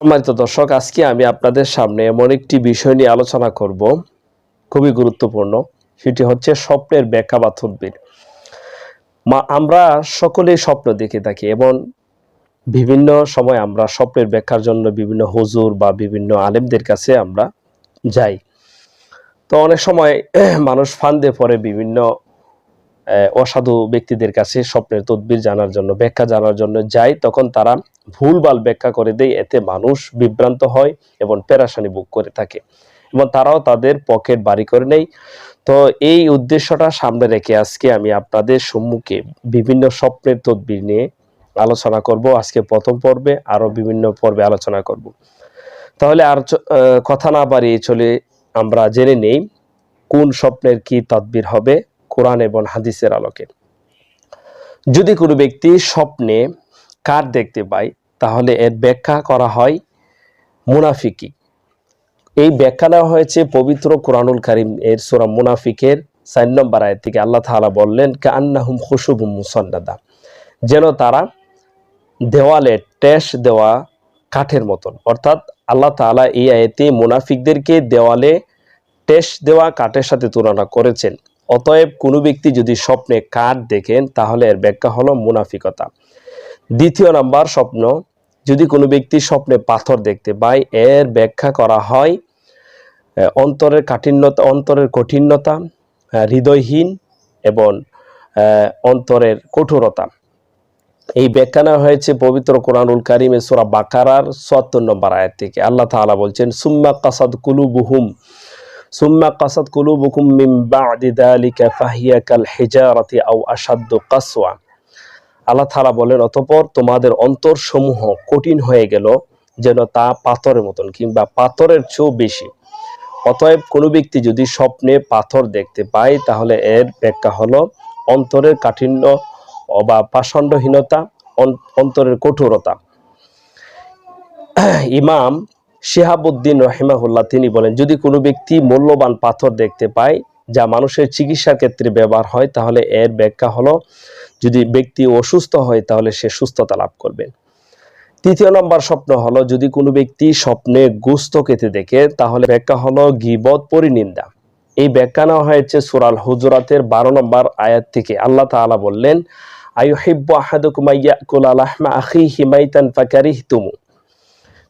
সম্মানিত দর্শক, আজকে আমি আপনাদের সামনে এমন একটি বিষয় নিয়ে আলোচনা করব। খুবই গুরুত্বপূর্ণ। সেটি হচ্ছে স্বপ্নের ব্যাখ্যা বা তদবির। মা, আমরা সকলেই স্বপ্ন দেখে থাকি এবং বিভিন্ন সময় আমরা স্বপ্নের ব্যাখ্যার জন্য বিভিন্ন হুজুর বা বিভিন্ন আলেমদের কাছে আমরা যাই। তো অনেক সময় মানুষ ফান্দে পরে বিভিন্ন অসাধু ব্যক্তিদের কাছে স্বপ্নের তদবির জানার জন্য, ব্যাখ্যা জানার জন্য যায়, তখন তারা ভুলভাল ব্যাখ্যা করে দেয়, এতে মানুষ বিভ্রান্ত হয় এবং পেরাশানি বুক করে থাকে এবং তারাও তাদের পকেট বাড়ি করে নেয়। তো এই উদ্দেশ্যটা সামনে রেখে আজকে আমি আপনাদের সম্মুখে বিভিন্ন স্বপ্নের তদবির নিয়ে আলোচনা করব। আজকে প্রথম পর্বে আরও বিভিন্ন পর্বে আলোচনা করব। তাহলে আর কথা না বাড়িয়ে চলে আমরা জেনে নেই কোন স্বপ্নের কি তদবির হবে। কোরআন এবং হাদিসের আলোকে। যদি কোনো ব্যক্তি স্বপ্নে কার দেখতে পায়, তাহলে এর ব্যাখ্যা করা হয় মুনাফিকি। এই ব্যাখ্যা নেওয়া হয়েছে পবিত্র কোরআনুল কারিম এর সুরা মুনাফিকের চার নম্বর আয়ের থেকে। আল্লাহ তাআলা বললেন কা আন্নাহুম খুশুবুম মুসান্নাদা যেন তারা দেওয়ালে টেস দেওয়া কাঠের মতন। অর্থাৎ আল্লাহ তাআলা এই আয়াতে মুনাফিকদেরকে দেওয়ালে টেস দেওয়া কাঠের সাথে তুলনা করেছেন। অতএব কোনো ব্যক্তি যদি স্বপ্নে কাঠ দেখেন, তাহলে এর ব্যাখ্যা হলো মুনাফিকতা। দ্বিতীয় নাম্বার স্বপ্ন, যদি কোনো ব্যক্তি স্বপ্নে পাথর দেখতে পায়, এর ব্যাখ্যা করা হয় অন্তরের কাঠিন্যতা, অন্তরের কঠিনতা হৃদয়হীন এবং অন্তরের কঠোরতা। এই ব্যাখ্যা নেওয়া হয়েছে পবিত্র কোরআনুল কারিমে সূরা বাকারার ৭৪ নম্বর আয়ের থেকে। আল্লাহ তাআলা বলছেন, সুম্মা কাসাদ কুলুবুহুম। সুম্মা কাসাদ কুলুবুকুম মিন বা'দি যালিকা ফাহিয়া কাল হিজারাতি আও কাসওয়া আল্লাহ বলেন তোমাদের কঠিন হয়ে গেল, যেন তা পাথরের মতন কিংবা পাথরের চেয়েও বেশি। অতএব কোনো ব্যক্তি যদি স্বপ্নে পাথর দেখতে পায়, তাহলে এর ব্যাখ্যা হলো অন্তরের কাঠিন্য বা পাষণ্ডহীনতা, অন- অন্তরের কঠোরতা। ইমাম শিহাবুদ্দিন রহিমাহুল্লাহ, তিনি বলেন, যদি কোনো ব্যক্তি মূল্যবান পাথর দেখতে পায় যা মানুষের চিকিৎসার ক্ষেত্রে ব্যবহার হয়, তাহলে এর ব্যাখ্যা হলো, যদি ব্যক্তি অসুস্থ হয়, তাহলে সে সুস্থতা লাভ করবে। তৃতীয় নম্বর স্বপ্ন হলো, যদি কোনো ব্যক্তি স্বপ্নে গুস্ত খেতে দেখে, তাহলে ব্যাখ্যা হলো গিবত পরিনিন্দা। এই ব্যাখ্যা নেওয়া হয়েছে সুরাল হুজরাতের বারো নম্বর আয়াত থেকে। আল্লাহ তাআলা বললেন আয়ুহিব্বু আহাদুকুম আইয়াকুলা লাহমা আখিহি মাইতান ফাকারিহতুমু।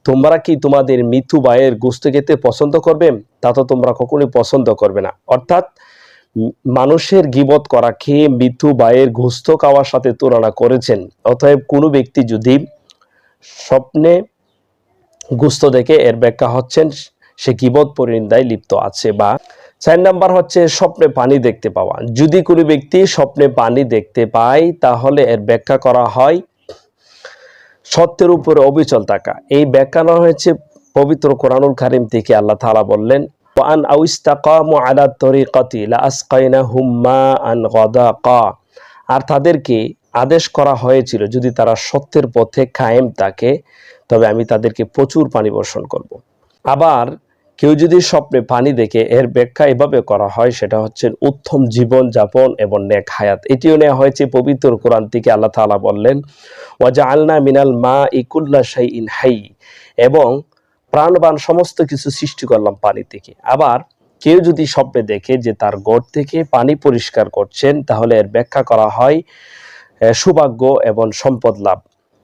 তোমরা কি তোমাদের মৃত্যু বায়ের গোস্ত খেতে পছন্দ করবে? তা তো তোমরা কখনোই পছন্দ করবে না। অর্থাৎ মানুষের গিবত করা খেয়ে মৃত্যু বায়ের গোস্ত খাওয়ার সাথে তুলনা করেছেন। অতএব কোনো ব্যক্তি যদি স্বপ্নে গুস্ত দেখে এর ব্যাখ্যা হচ্ছেন, সে গিবত পরিনিন্দায় লিপ্ত আছে বা চার নাম্বার হচ্ছে স্বপ্নে পানি দেখতে পাওয়া। যদি কোনো ব্যক্তি স্বপ্নে পানি দেখতে পায়, তাহলে এর ব্যাখ্যা করা হয় সত্যের উপরে অবিচল থাকা এই ব্যাখ্যা হয়েছে পবিত্র কোরআনুল খারিম থেকে আল্লাহ তালা বললেন আন আলা গাদাকা আর তাদেরকে আদেশ করা হয়েছিল, যদি তারা সত্যের পথে কায়েম থাকে, তবে আমি তাদেরকে প্রচুর পানি বর্ষণ করব। আবার কেউ যদি স্বপ্নে পানি দেখে এর ব্যাখ্যা এভাবে করা হয়, সেটা হচ্ছে উত্তম জীবন যাপন এবং নেক হায়াত। এটিও নেওয়া হয়েছে পবিত্র কোরআন থেকে আল্লাহ তাআলা বললেন ওয়াজা আলনা মিনাল মা ইকুল্লা শাই ইন হাই এবং প্রাণবান সমস্ত কিছু সৃষ্টি করলাম পানি থেকে। আবার কেউ যদি স্বপ্নে দেখে যে তার গড় থেকে পানি পরিষ্কার করছেন, তাহলে এর ব্যাখ্যা করা হয় সৌভাগ্য এবং সম্পদ লাভ।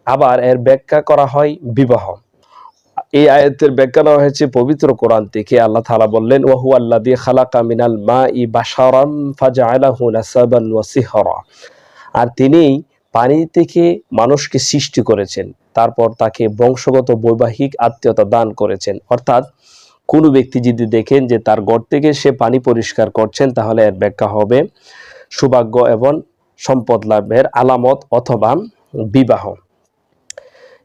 আবার এর ব্যাখ্যা করা হয় বিবাহ। এই আয়াতের ব্যাখ্যা নেওয়া হয়েছে পবিত্র কোরআন থেকে। আল্লাহ তাআলা বললেন ওয়াহু আল্লাযী খালাকা মিনাল মাই বাশারাম ফাজআলাহু নাসাবান ওয়া সিহরা। আর তিনি পানি থেকে মানুষকে সৃষ্টি করেছেন, তারপর তাকে বংশগত বৈবাহিক আত্মীয়তা দান করেছেন। অর্থাৎ কোনো ব্যক্তি যদি দেখেন যে তার ঘর থেকে সে পানি পরিষ্কার করছেন, তাহলে এর ব্যাখ্যা হবে সৌভাগ্য এবং সম্পদ লাভের আলামত অথবা বিবাহ।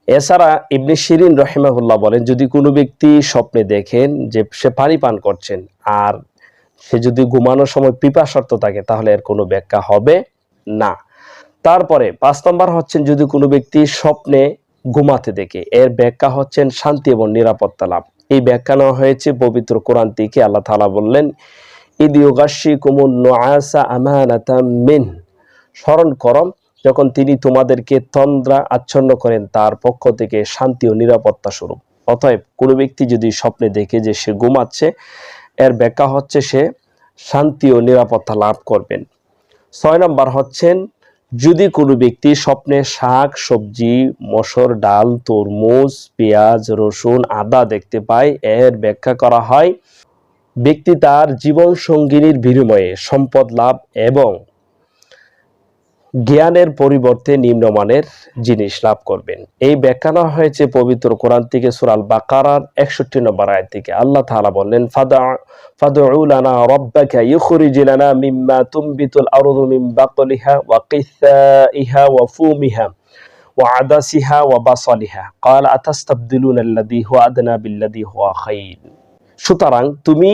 এছাড়া ইবনে শিরিন রহিমাহুল্লাহ বলেন, যদি কোনো ব্যক্তি স্বপ্নে দেখেন যে সে পানি পান করছেন আর সে যদি ঘুমানোর সময় পিপাসার্থ থাকে, তাহলে এর কোনো ব্যাখ্যা হবে না। তারপরে পাঁচ নম্বর হচ্ছেন, যদি কোনো ব্যক্তি স্বপ্নে ঘুমাতে দেখে, এর ব্যাখ্যা হচ্ছেন শান্তি এবং নিরাপত্তা লাভ। এই ব্যাখ্যা নেওয়া হয়েছে পবিত্র কোরআন থেকে। আল্লাহ তাআলা বললেন ইদ ইউগাশিকুমুন নুআসা আমানাতাম মিন। স্মরণ করম যখন তিনি তোমাদেরকে তন্দ্রা আচ্ছন্ন করেন, তার পক্ষ থেকে শান্তি ও নিরাপত্তা স্বরূপ। অতএব কোনো ব্যক্তি যদি স্বপ্নে দেখে যে সে ঘুমাচ্ছে, এর ব্যাখ্যা হচ্ছে সে শান্তি ও নিরাপত্তা লাভ করবেন। ছয় নম্বর হচ্ছেন, যদি কোনো ব্যক্তি স্বপ্নে শাক, সবজি, মসর ডাল, তরমুজ, পেঁয়াজ, রসুন, আদা দেখতে পায়, এর ব্যাখ্যা করা হয়, ব্যক্তি তার জীবন সঙ্গিনীর বিনিময়ে সম্পদ লাভ এবং জ্ঞানের পরিবর্তে নিম্নমানের জিনিস লাভ করবেন এই ব্যাখ্যা নেওয়া হয়েছে পবিত্র কোরআন থেকে সুরাল বাকারার একষট্টি নম্বর আয়াত থেকে আল্লাহ তাআলা বললেন ফাদা ফাদউ লানা রাব্বাকা ইখরিজ লানা মিম্মা তুমবিতুল আরদু মিন বাকলিহা ওয়া কিসাইহা ওয়া ফুমিহা ওয়া আদাসিহা ওয়া বাসালিহা قال আতাস্তাবদিলুন আল্লাযী হুয়া আদনা বিল্লাযী হুয়া খাইর সুতরাং তুমি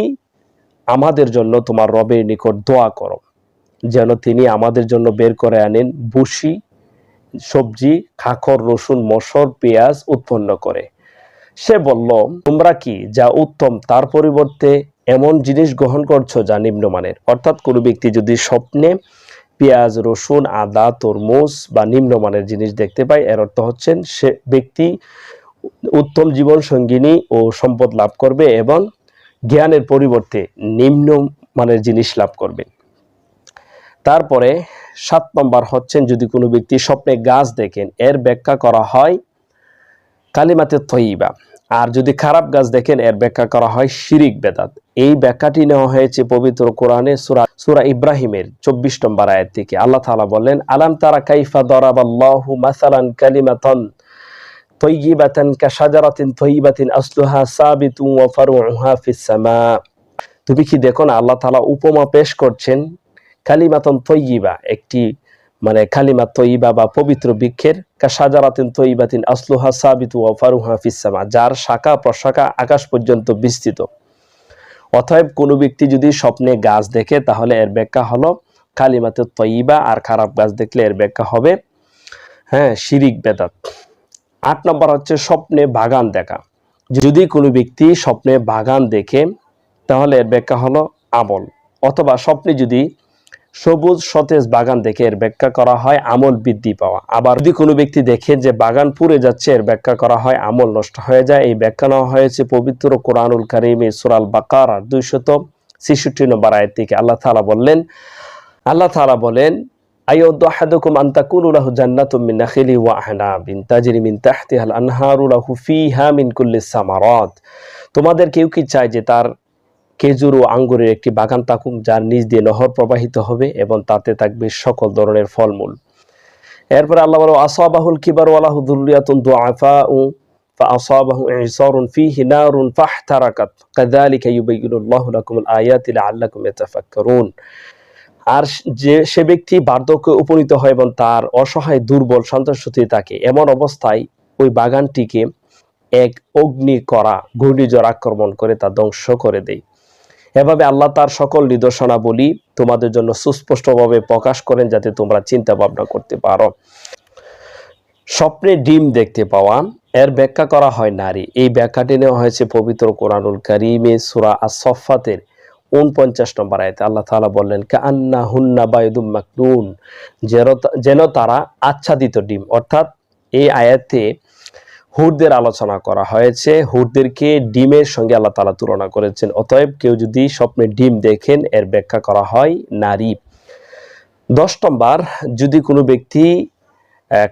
আমাদের জন্য তোমার রবের নিকট দোয়া করো যেন তিনি আমাদের জন্য বের করে আনেন বুসি সবজি, খাখর, রসুন, মসর, পেঁয়াজ উৎপন্ন করে। সে বলল, তোমরা কি যা উত্তম তার পরিবর্তে এমন জিনিস গ্রহণ করছ যা নিম্নমানের? অর্থাৎ কোনো ব্যক্তি যদি স্বপ্নে পেঁয়াজ, রসুন, আদা, তরমুজ বা নিম্নমানের জিনিস দেখতে পায়, এর অর্থ হচ্ছেন সে ব্যক্তি উত্তম জীবন সঙ্গিনী ও সম্পদ লাভ করবে এবং জ্ঞানের পরিবর্তে নিম্নমানের জিনিস লাভ করবে। তারপরে সাত নম্বর হচ্ছেন, যদি কোনো ব্যক্তি স্বপ্নে গাছ দেখেন, এর ব্যাখ্যা করা হয় কালিমাতে তৈবা আর যদি খারাপ গাছ দেখেন, এর ব্যাখ্যা করা হয় শিরিক বেদাত। এই ব্যাখ্যাটি নেওয়া হয়েছে পবিত্র কোরআনে সুরা সুরা ইব্রাহিমের চব্বিশ নম্বর আয়াত থেকে। আল্লাহ তাআলা বললেন, আলাম তারা কাইফা দরাবাল্লাহু মাসালান কালিমাতান তৈয়িবাতান কাশাজারাতিন তৈয়িবাতিন আসলুহা সাবিতুন ওয়া তুমি কি দেখো না, আল্লাহ তাআলা উপমা পেশ করছেন কালিমাতন তৈয়িবা, একটি মানে কালিমা তৈবা বা পবিত্র বৃক্ষের কাসাজারাতিন তৈবাতিন আসলুহা সাবিতু ও ফারুহা ফিসামা যার শাখা প্রশাখা আকাশ পর্যন্ত বিস্তৃত। অতএব কোনো ব্যক্তি যদি স্বপ্নে গাছ দেখে, তাহলে এর ব্যাখ্যা হলো কালিমাতে তৈবা আর খারাপ গাছ দেখলে এর ব্যাখ্যা হবে হ্যাঁ শিরিক বেদাত। আট নম্বর হচ্ছে স্বপ্নে বাগান দেখা। যদি কোনো ব্যক্তি স্বপ্নে বাগান দেখে, তাহলে এর ব্যাখ্যা হলো আমল। অথবা স্বপ্নে যদি সবুজ সতেজ বাগান দেখে এর ব্যাখ্যা করা হয় আমল বৃদ্ধি পাওয়া। আবার যদি কোনো ব্যক্তি দেখে যে বাগান পুড়ে যাচ্ছে, এর ব্যাখ্যা করা হয় আমল নষ্ট হয়ে যায়। এই ব্যাখ্যা নেওয়া হয়েছে পবিত্র কোরআনুল কারিমে সুরাল বাকার দুইশত ছেষট্টি নম্বর আয়ের থেকে। আল্লাহ তাআলা বললেন, আল্লাহ তাআলা বলেন জান্নাতুম ওয়া তোমাদের কেউ কি চায় যে তার খেজুর ও আঙ্গুরের একটি বাগান থাকুক যার নিচ দিয়ে নহর প্রবাহিত হবে এবং তাতে থাকবে সকল ধরনের ফলমূল এরপরে আল্লাহ বলো আসাবাহুল কিবার ওয়ালাহু দুররিয়াতুন দুআফাউ فأصابه إعصار فيه نار فاحترقت كذلك يبين الله لكم الآيات لعلكم يتفكرون আর যে সে ব্যক্তি বার্ধক্যে উপনীত হয় এবং তার অসহায় দুর্বল সন্ত্রাসী থাকে এমন অবস্থায় ওই বাগানটিকে এক অগ্নি করা ঘূর্ণিঝড় আক্রমণ করে তা ধ্বংস করে দেয় এভাবে আল্লাহ তার সকল নিদর্শনাবলী তোমাদের জন্য সুস্পষ্টভাবে প্রকাশ করেন যাতে তোমরা চিন্তা ভাবনা করতে পারো। স্বপ্নে ডিম দেখতে পাওয়া, এর ব্যাখ্যা করা হয় নারী। এই ব্যাখ্যাটি নেওয়া হয়েছে পবিত্র কোরআনুল কারিমে সুরা আসফাতের উনপঞ্চাশ নম্বর আয়তে। আল্লাহ তাআলা বললেন কান্না হুন্না বায়ুদুম মাকনুন। যেন তারা আচ্ছাদিত ডিম। অর্থাৎ এই আয়াতে হুরদের আলোচনা করা হয়েছে। হুরদেরকে ডিমের সঙ্গে আল্লাহ তালা তুলনা করেছেন। অতএব কেউ যদি স্বপ্নে ডিম দেখেন, এর ব্যাখ্যা করা হয় নারী। দশ নম্বর, যদি কোনো ব্যক্তি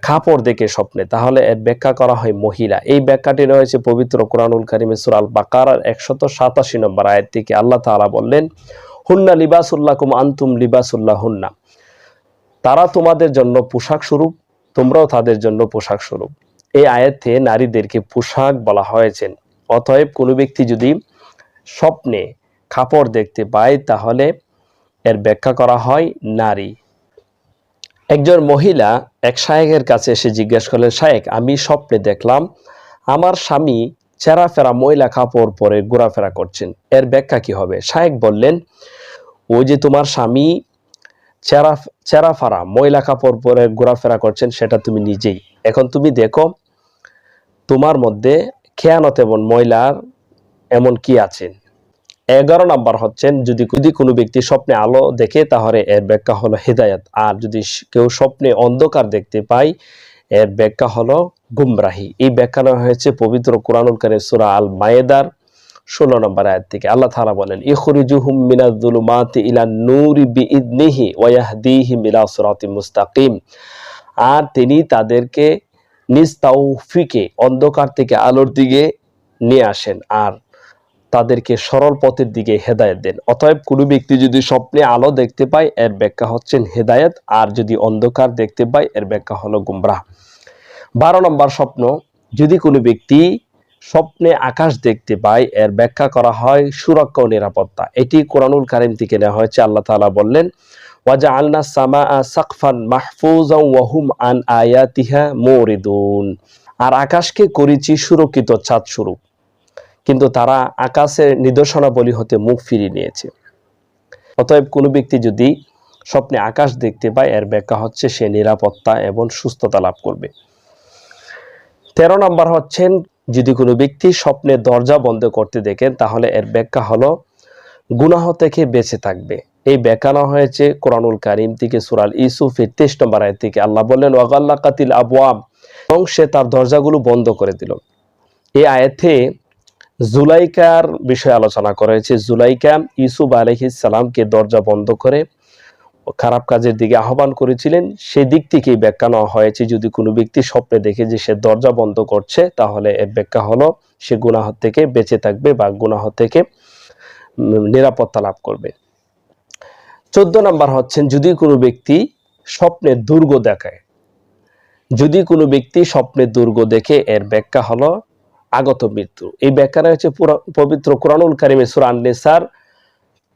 খাপড় দেখে স্বপ্নে, তাহলে এর ব্যাখ্যা করা হয় মহিলা। এই ব্যাখ্যাটি রয়েছে পবিত্র কোরআনুল কারিমে সুরাল বাকার একশত সাতাশি নম্বর আয়ের থেকে আল্লাহ তালা বললেন, হুন্না লিবাসুল্লাহ কুম আন্তুম লিবাসুল্লাহ হুন্না তারা তোমাদের জন্য পোশাক স্বরূপ, তোমরাও তাদের জন্য পোশাক স্বরূপ। এই আয়াতে নারীদেরকে পোশাক বলা হয়েছে। অতএব কোনো ব্যক্তি যদি স্বপ্নে কাপড় দেখতে পায়, তাহলে এর ব্যাখ্যা করা হয় নারী। একজন মহিলা এক শায়েকের কাছে এসে জিজ্ঞাসা করলেন, শায়েক, আমি স্বপ্নে দেখলাম আমার স্বামী চেরাফেরা ময়লা কাপড় পরে ঘোরাফেরা করছেন। এর ব্যাখ্যা কি হবে? শায়েক বললেন, ওই যে তোমার স্বামী চেরা চেরাফারা ময়লা কাপড় পরে ঘোরাফেরা করছেন, সেটা তুমি নিজেই। এখন তুমি দেখো তোমার মধ্যে খেয়ানত এবং ময়লার এমন কি আছে? এগারো নাম্বার হচ্ছেন, যদি যদি কোনো ব্যক্তি স্বপ্নে আলো দেখে, তাহলে এর ব্যাখ্যা হলো হেদায়ত। আর যদি কেউ স্বপ্নে অন্ধকার দেখতে পায়, এর ব্যাখ্যা হলো গুমরাহি। এই ব্যাখ্যা হয়েছে পবিত্র কোরআনুল কারিম সূরা আল মায়েদার ষোলো নম্বর আয়াত থেকে। আল্লাহ তাআলা বলেন, ইখরিজুহুম মিনাজ-জুলুমাতি ইলান নূরি বিইذনিহি ওয়া ইয়াহদিহিম ইলা সিরাতিম মুস্তাকিম। আর তিনি তাদেরকে নিজ তাওফিকে অন্ধকার থেকে আলোর দিকে নিয়ে আসেন আর তাদেরকে সরল পথের দিকে হেদায়েত দেন। অতএব কোনো ব্যক্তি যদি স্বপ্নে আলো দেখতে পায়, এর ব্যাখ্যা হচ্ছেন হেদায়েত, আর যদি অন্ধকার দেখতে পায়, এর ব্যাখ্যা হলো গুমরাহ। বারো নম্বর স্বপ্ন, যদি কোনো ব্যক্তি স্বপ্নে আকাশ দেখতে পায়, এর ব্যাখ্যা করা হয় সুরক্ষা ও নিরাপত্তা। এটি কোরআনুল কারিম থেকে নেওয়া হয়েছে। আল্লাহ তাআলা বললেন ওয়াজা আল্লাহ সামা সাকফান মাহফুজা ওয়াহুম আন আয়াতিহা মোরিদুন আর আকাশকে করেছি সুরক্ষিত চাঁদ স্বরূপ। কিন্তু তারা আকাশের নিদর্শনাবলী হতে মুখ ফিরিয়ে নিয়েছে। অতএব কোনো ব্যক্তি যদি স্বপ্নে আকাশ দেখতে পায়, এর ব্যাখ্যা হচ্ছে সে নিরাপত্তা এবং সুস্থতা লাভ করবে। তেরো নম্বর হচ্ছেন, যদি কোনো ব্যক্তি স্বপ্নে দরজা বন্ধ করতে দেখেন, তাহলে এর ব্যাখ্যা হলো, গুনাহ থেকে বেঁচে থাকবে। এই ব্যাখ্যা নেওয়া হয়েছে কোরআনুল কারিম থেকে সুরাল ইসুফের তেইশ নম্বর আয় থেকে। আল্লাহ বললেন ওয়াগাল্লা কাতিল আবওয়াব এবং সে তার দরজাগুলো বন্ধ করে দিল। এই আয়াতে জুলাইকার বিষয়ে আলোচনা করা হয়েছে। জুলাইকা আলহিস সালামকে দরজা বন্ধ করে খারাপ কাজের দিকে আহ্বান করেছিলেন। সেই দিক থেকেই ব্যাখ্যা নেওয়া হয়েছে, যদি কোনো ব্যক্তি স্বপ্নে দেখে যে সে দরজা বন্ধ করছে, তাহলে এর ব্যাখ্যা হলো সে গুনাহ থেকে বেঁচে থাকবে বা গুনাহ থেকে নিরাপত্তা লাভ করবে। চোদ্দ নাম্বার হচ্ছেন, যদি কোনো ব্যক্তি স্বপ্নে দুর্গ দেখায়। যদি কোনো ব্যক্তি স্বপ্নে দুর্গ দেখে, এর ব্যাখ্যা হলো আগত মৃত্যু। এই ব্যাখ্যাটা হচ্ছে পবিত্র কোরআনুল কারিমে সূরা আন-নিসার,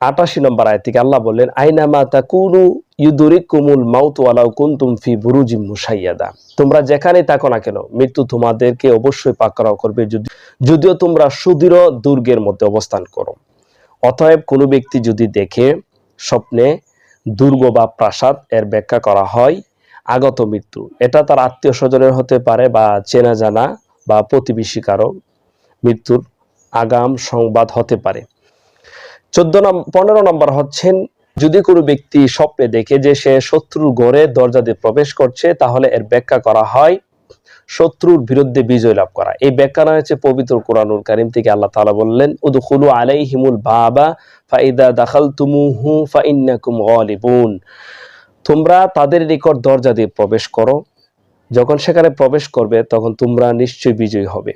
আটাশি নম্বর আয়াত থেকে আল্লাহ বললেন, আইনামা তাকুনু ইউদরিকুমুল মাউত ওয়ালাউ কুনতুম ফি বুরুজিম মুশাইয়াদা। তোমরা যেখানে থাকো না কেন, মৃত্যু তোমাদেরকে অবশ্যই পাকড়াও করবে, যদি, যদিও তোমরা সুদৃঢ় দুর্গের মধ্যে অবস্থান করো। অতএব কোনো ব্যক্তি যদি দেখে স্বপ্নে দুর্গ বা প্রাসাদ এর ব্যাখ্যা করা হয় আগত মৃত্যু। এটা তার আত্মীয় স্বজনের হতে পারে বা চেনা জানা বা প্রতিবেশী কারও মৃত্যুর আগাম সংবাদ হতে পারে। চোদ্দ নম্বর পনেরো নম্বর হচ্ছেন, যদি কোনো ব্যক্তি স্বপ্নে দেখে যে সে শত্রুর ঘরে দরজা দিয়ে প্রবেশ করছে, তাহলে এর ব্যাখ্যা করা হয় শত্রুর বিরুদ্ধে বিজয় লাভ করা। এই ব্যাখ্যা হচ্ছে পবিত্র কোরআনুল কারিম থেকে আল্লাহ তালা বললেন, উদুখুলু আলাই হিমুল বাবা ফাইদা দাখালতুমুহু ফাইন্নাকুম গালিবুন। তোমরা তাদের নিকট দরজা দিয়ে প্রবেশ করো। যখন সেখানে প্রবেশ করবে, তখন তোমরা নিশ্চয়ই বিজয়ী হবে।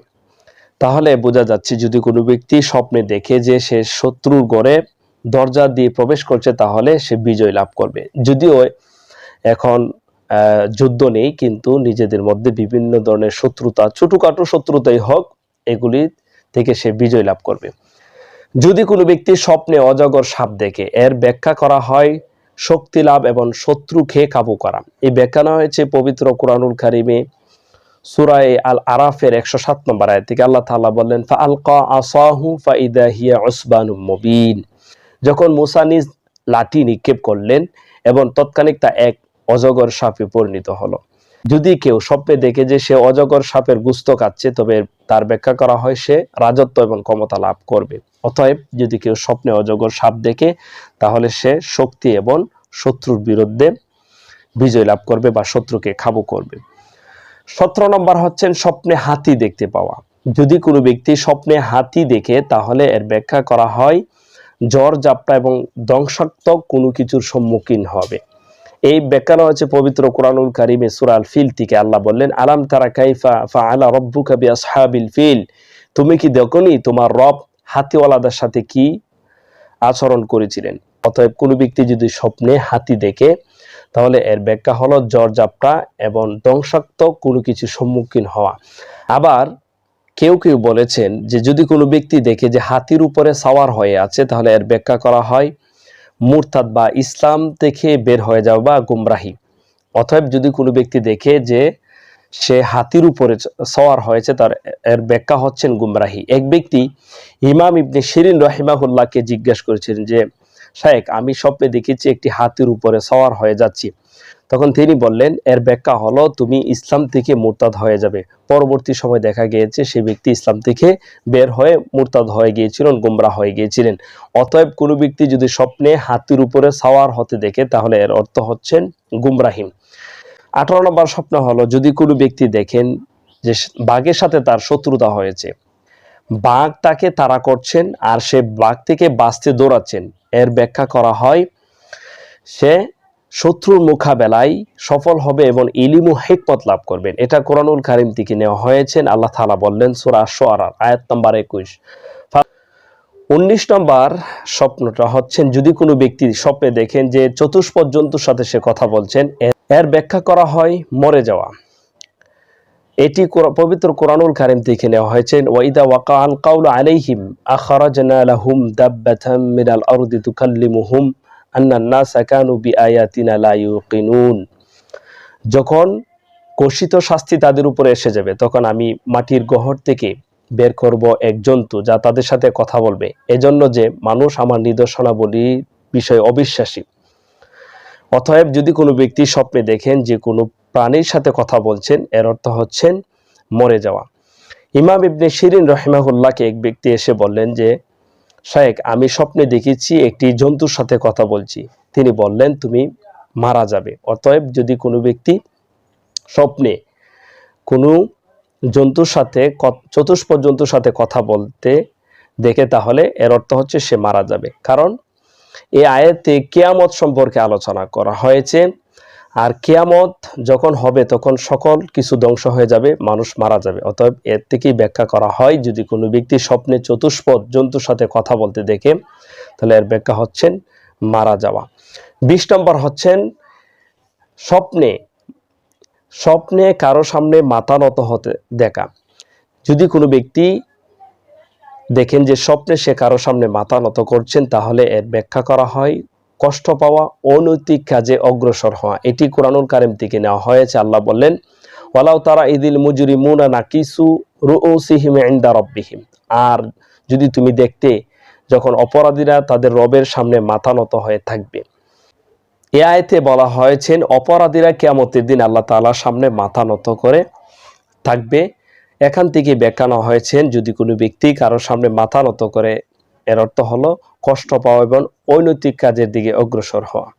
তাহলে বোঝা যাচ্ছে, যদি কোনো ব্যক্তি স্বপ্নে দেখে যে সে শত্রুর গড়ে দরজা দিয়ে প্রবেশ করছে, তাহলে সে বিজয় লাভ করবে। যদিও এখন যুদ্ধ নেই, কিন্তু নিজেদের মধ্যে বিভিন্ন ধরনের শত্রুতা, ছোটখাটো শত্রুতাই হোক, এগুলি থেকে সে বিজয় লাভ করবে। যদি কোনো ব্যক্তি স্বপ্নে অজগর সাপ দেখে, এর ব্যাখ্যা করা হয়, শক্তি লাভ এবং শত্রুকে কাবু করা। এই ব্যাখ্যা নেওয়া হয়েছে পবিত্র কোরআনুল কারিমে, সুরায় আল আরাফের একশো সাত নম্বর আয়াত থেকে। আল্লাহ তাআলা বললেন ফা আলকা আসাহু ফা ইদা হিয়া মুবিন। যখন মুসা নিজ লাঠি নিক্ষেপ করলেন এবং তৎক্ষণিক তা এক অজগর সাপে পরিণত হলো। যদি কেউ স্বপ্নে দেখে যে সে অজগর সাপের গুস্ত খাচ্ছে তবে তার ব্যাখ্যা করা হয় সে রাজত্ব এবং ক্ষমতা লাভ করবে। অতএব যদি কেউ স্বপ্নে অজগর সাপ দেখে, তাহলে সে শক্তি এবং শত্রুর বিরুদ্ধে বিজয় লাভ করবে বা শত্রুকে খাবু করবে। সতেরো নম্বর হচ্ছেন স্বপ্নে হাতি দেখতে পাওয়া। যদি কোনো ব্যক্তি স্বপ্নে হাতি দেখে, তাহলে এর ব্যাখ্যা করা হয়, জ্বর, জাপটা এবং ধ্বংসাত্মক কোনো কিছুর সম্মুখীন হবে। এই ব্যাখ্যা হচ্ছে পবিত্র কোরআনুল কারিমে সুরাল ফিল থেকে আল্লাহ বললেন, আলাম তারা কাইফা ফা আলা রব্বুকা বি আসহাবিল ফিল? তুমি কি দেখনি তোমার রব হাতিওয়ালাদের সাথে কি আচরণ করেছিলেন? অতএব কোনো ব্যক্তি যদি স্বপ্নে হাতি দেখে, তাহলে এর ব্যাখ্যা হলো জ্বর জাপটা এবং ধ্বংসাত্মক কোনো কিছু সম্মুখীন হওয়া। আবার কেউ কেউ বলেছেন যে যদি কোনো ব্যক্তি দেখে যে হাতির উপরে সাওয়ার হয়ে আছে, তাহলে এর ব্যাখ্যা করা হয় মুরতাদ বা ইসলাম থেকে বের হয়ে যাওয়া বা গুমরাহি। অতএব যদি কোনো ব্যক্তি দেখে যে সে হাতির উপরে সওয়ার হয়েছে, তার এর ব্যাখ্যা হচ্ছেন গুমরাহি। এক ব্যক্তি ইমাম ইবনে শিরিন রহিমাহুল্লাহকে জিজ্ঞেস করেছিলেন যে শায়েক আমি স্বপ্নে দেখেছি একটি হাতির উপরে সওয়ার হয়ে যাচ্ছি। তখন তিনি বললেন, এর ব্যাখ্যা হলো, তুমি ইসলাম থেকে মুরতাদ হয়ে যাবে। পরবর্তী সময় দেখা গিয়েছে সেই ব্যক্তি ইসলাম থেকে বের হয়ে মুরতাদ হয়ে গিয়েছিলেন, গুমরা হয়ে গিয়েছিলেন। অতএব কোনো ব্যক্তি যদি স্বপ্নে হাতির উপরে সাওয়ার হতে দেখে, তাহলে এর অর্থ হচ্ছেন গুমরাহিম আঠারো নম্বর স্বপ্ন হলো, যদি কোনো ব্যক্তি দেখেন যে বাঘের সাথে তার শত্রুতা হয়েছে, বাঘ তাকে তাড়া করছেন আর সে বাঘ থেকে বাঁচতে দৌড়াচ্ছেন, এর ব্যাখ্যা করা হয়, সে শত্রুর মোকাবেলায় সফল হবে এবং ইলিমু হেকমত লাভ করবেন। এটা কোরআনুল কারিম থেকে নেওয়া হয়েছেন আল্লাহ তাআলা বললেন, সূরা আশ-শুআরা আয়াত নম্বর একুশ। উনিশ নম্বর স্বপ্নটা হচ্ছেন যদি কোনো ব্যক্তি স্বপ্নে দেখেন যে চতুষ্পদ জন্তুর সাথে সে কথা বলছেন, এর- এর ব্যাখ্যা করা হয় মরে যাওয়া। এটি পবিত্র কোরআনুল কারিম থেকে নেওয়া হয়েছে ওয়াইদা ওয়াকা আল কাউল আলাইহিম আখরাজনা লাহুম দাব্বাতাম মিনাল আরদি তুকাল্লিমুহুম আন্নান নাসা কানু বিআয়াতিনা লা ইউকিনুন। যখন কষিত শাস্তি তাদের উপরে এসে যাবে, তখন আমি মাটির গহর থেকে বের করব এক জন্তু যা তাদের সাথে কথা বলবে। এজন্য যে মানুষ আমার নিদর্শনাবলী বিষয়ে অবিশ্বাসী। অতএব যদি কোনো ব্যক্তি স্বপ্নে দেখেন যে কোনো প্রাণীর সাথে কথা বলছেন, এর অর্থ হচ্ছেন মরে যাওয়া। ইমাম ইবনে শিরিন রহিমাহুল্লাহকে এক ব্যক্তি এসে বললেন যে শায়েক, আমি স্বপ্নে দেখেছি একটি জন্তুর সাথে কথা বলছি। তিনি বললেন, তুমি মারা যাবে। অতএব যদি কোনো ব্যক্তি স্বপ্নে কোনো জন্তুর সাথে চতুষ্পদ জন্তুর সাথে কথা বলতে দেখে, তাহলে এর অর্থ হচ্ছে সে মারা যাবে। কারণ এই আয়াতে কেয়ামত সম্পর্কে আলোচনা করা হয়েছে। আর কেয়ামত যখন হবে, তখন সকল কিছু ধ্বংস হয়ে যাবে, মানুষ মারা যাবে। অতএব এর থেকেই ব্যাখ্যা করা হয়, যদি কোনো ব্যক্তি স্বপ্নে চতুষ্পদ জন্তুর সাথে কথা বলতে দেখে, তাহলে এর ব্যাখ্যা হচ্ছেন মারা যাওয়া। বিশ নম্বর হচ্ছেন স্বপ্নে স্বপ্নে কারও সামনে মাথা নত হতে দেখা। যদি কোনো ব্যক্তি দেখেন যে স্বপ্নে সে কারও সামনে মাথা নত করছেন, তাহলে এর ব্যাখ্যা করা হয় কষ্ট পাওয়া অনৈতিক কাজে অগ্রসর হওয়া। এটি কোরআনুল কারিম থেকে নেওয়া হয়েছে। আল্লাহ বললেন, ওয়ালাউ তারা ইদিল মুজরিমুনা নাকিসু রুউসিহিম ইনদা রাব্বিহিম। আর যদি তুমি দেখতে, যখন অপরাধীরা তাদের রবের সামনে মাথা নত হয়ে থাকবে। এ আয়তে বলা হয়েছেন অপরাধীরা কেয়ামতের দিন আল্লাহ তাআলার সামনে মাথা নত করে থাকবে। এখান থেকে ব্যাখ্যা নেওয়া হয়েছেন যদি কোনো ব্যক্তি কারোর সামনে মাথা নত করে, এর অর্থ হলো কষ্ট পাওয়া এবং অনৈতিক কাজের দিকে অগ্রসর হওয়া।